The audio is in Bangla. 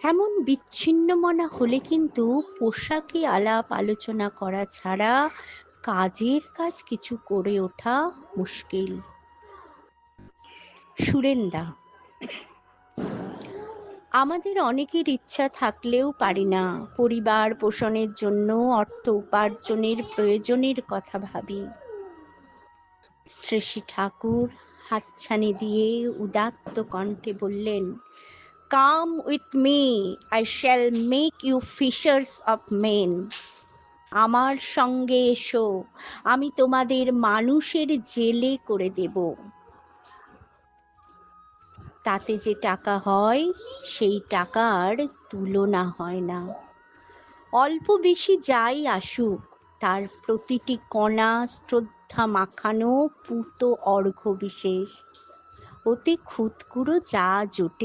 এমন বিচ্ছিন্ন মনা হলে কিন্তু পোশাকে আলাপ আলোচনা করা ছাড়া কাজের কাজ কিছু করে ওঠা মুশকিল। সুরেন্দা, আমাদের অনেকের ইচ্ছা থাকলেও পারি না পরিবার পোষণের জন্য, অর্থ উপার্জনের প্রয়োজনের কথা ভাবি। শ্রেষী ঠাকুর হাতছানি দিয়ে উদাত্ত কণ্ঠে বললেন come with me I shall make you fishers of men আমার সঙ্গে এসো, আমি তোমাদের মানুষের জেলে করে দেব। তাতে যে টাকা হয়, সেই টাকার তুলনা হয় না। অল্প বেশি যাই আসুক, তার প্রতিটি কণা শ্রদ্ধা মাখানো পুত অর্ঘ্য বিশেষ। ওতে খুদকুড়ো যা জোটে